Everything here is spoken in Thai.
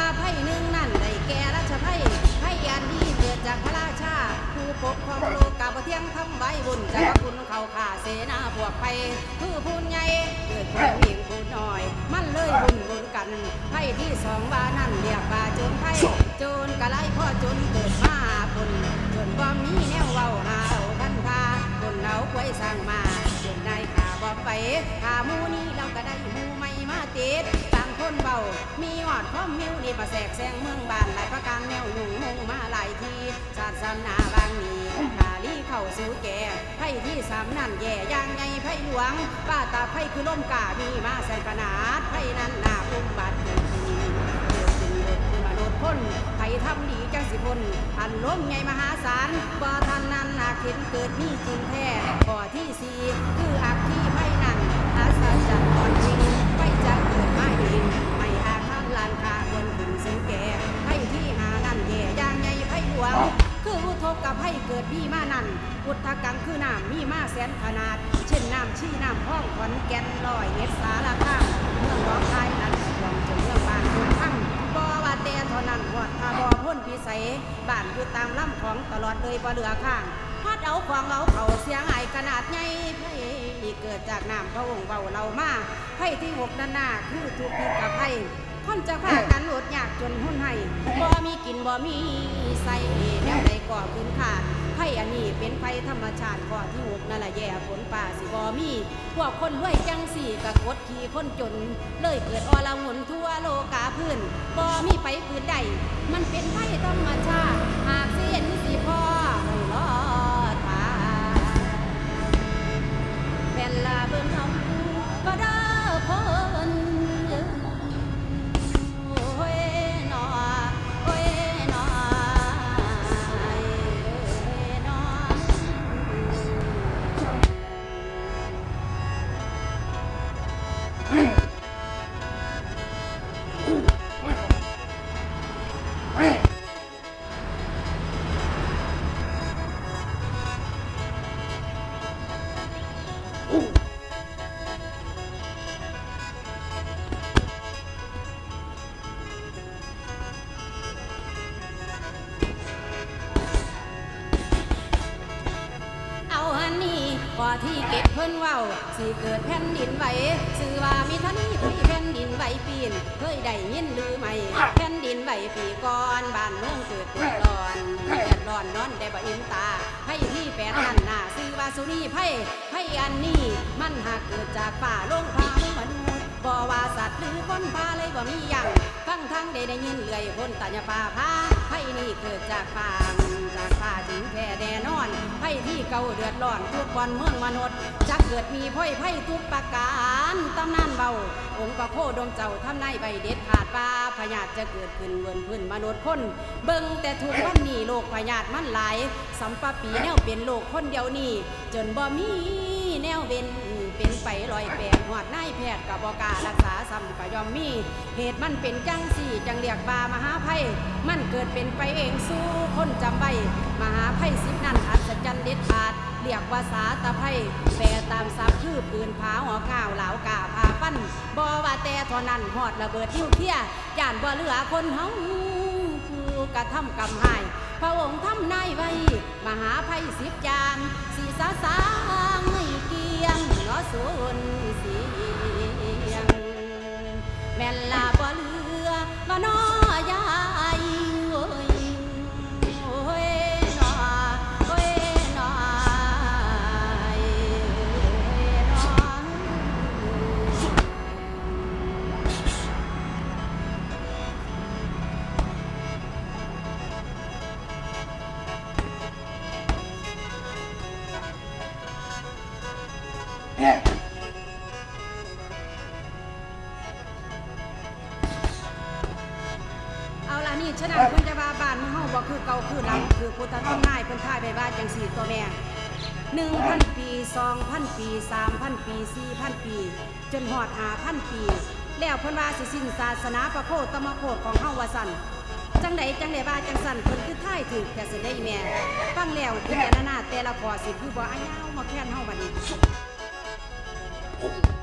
ว่าไพ่หนึ่งนั่นได้แก่ราชไพ่ไพ่ยันดีเกิดจากพระราชาผู้ปกครองโลกกาบเที่ยงทำไว้บุญจากพระคุณเขาข่าเสนาพวกไปคือพูนใหญ่เกิดผู้หญิงผู้น้อย มันเลยบุญบุญกันไพ่ที่สองว่านั่นเรียกว่าโจรไพ่โจรกระไลพ่อจนเกิดมาบุญจนบ่มีแนวเว้าหาเอาพันธาคนเอาไว้สร้างมาจนได้ข่าบอกไปข่ามูนี้เราก็ได้มูไม่มาติด นเบา มีหอดข้อมมิวนี่ประแสกแซงเมืองบ้านหลายประการแนวหนุ่งมงมาหลายทีศาสนาบางนี้ขาลีเข้าสู่แก่ไพ่ที่สามนั่นแย่ย่างไงไพ่หลวงป้าตาไพ่คือล่มกามีมาใส่ขนาดไพ่นั้นหนาอุ้มบาดเกิดขึ้นเกิดขึ้นเกิดขึ้นมาโดดพ้นไพ่ทำดีจังสิพนอันล้มไงมหาศาลบ่ทันนั้นอาเห็นเกิดมีจริงแท้ข้อที่สี่คืออัก เกิดพี่มานั่นพุทธกังคือน้ำมีมาแสนขนาด เช่นน้ำชี้น้ำห้องขอนแก่นลอยเอ็ดสารข้างเมืองร้องไทยนั้นรวมจนเมืองบ้านทุกทั้งบ่ว่าแต่เท่านั้นหอดทาบ่พ้นพิสัยบ้านอยู่ตามลำของตลอดเลยบ่เหลือข้างพัดเอาของเอาเขาเสียงไอขนาดใหญ่ไพ่เกิดจากน้ำพระองค์เบาเรามาไพ่ที่หกนั่นน่ะคือทุกข์กับไพ่คนจะพากันอดอยากจนหุ่นให้บ่มีกินบ่มีใส่แนวใดก่อขึ้นขาด นไฟธรรมชาติก่อที่หกนั่นแหละแย่ฝนป่าสิบอมี พวกคนรวยจังสี่กะกดขี่คนจน เลยเกิดอลาหุนทั่วโลกาพื้นบอมีไปพื้นใด มันเป็นไฟธรรมชาติ หากเสียนสีพ่อให้รอทาเป็นลาเบิ่งเอา นี้ก่อที่เก็บเพิ่นเว้าสิเกิดแผ่นดินไหวสื่อว่ามีท่านี้คุยแผ่นดินไหวปีนเคยได้ยินหรือไม่แผ่นดินไหวปีก่อนบ้านเมืองเกิดเดือดร้อนเดือดร้อนนอนได้บ่อิ่มตาให้ที่แปดนั่นน่ะสื่อว่าสุนีไพ่ไพ่อันนี้มันหากเกิดจากป่าลงพาไม่มนุษย์บ่ว่าสัตว์หรือคนพาเลยบ่มีอย่างฟังทั้งได้ได้ยินเลื่อยคนตาญาป่าพาไพ่นี่เกิดจากป่าจากป่าจริงแท้แน่นอนไพ่ที่ เก่าเดือดร้อนทุกวันเมืองมนุษย์จะเกิดมีพ่อยไพ่ทุกประการตำนานเบา องค์ประโคดมเจ้าทำนายใบเด็ดขาดปลาพญาตจะเกิดขึ้นเวินพื้นมนุษย์คนเบิ่งแต่ทุกวันนี้โลกพญาตมันหลายสัมปะปีแนวเป็นโลกคนเดียวนี้จนบ่มีแนวเว้น เป็นไปลอยแปลงหอดนายแพทย์กับบอการักษาซ้ำก็ยอมมี เหตุมันเป็นจังสี่จังเรียกบามหาภัย มันเกิดเป็นไปเองสู้คนจำใบมหาภัยสิบนั้นอัศจรรย์เด็ดขาดเรียกว่าสาตะไพแปลตามศับคือปืนผาหัวข้าวเหลากาพาปั้นบ่ว่าแต่ท่านั้นหอดระเบิดนิ้วเทียย่านบ่เหลือคนเฮาผู้กระทำกรรมหายพระองค์ทำนายไว้ มหาภัยสิบยานสีสาสางให้เกียง อสุนเสียงแม่นลาบ่เลือมาน้อ เอาล่ะนี่ฉะนั้นเพิ่นจะว่าบ้านเมืองเฮาบ่คือเก่าคือหลังคือพุทธธรรมนายเพิ่นทายไปว่าจังสี่ตัวแม่1,000ปี2,000ปี3,000ปี4,000ปี จนฮอด5,000ปี แล้วเพิ่นว่าสิสิ้นศาสนาประโคตมโคตของเฮาว่าซั่นจังไดจังไดว่าจังซั่นเพิ่นคือท่ายถูกแต่สิได้แม่ฟังแล้วพิจารณาแต่ละข้อสิคือบ่อายาวมาแค่นเฮาบัดนี้ 어?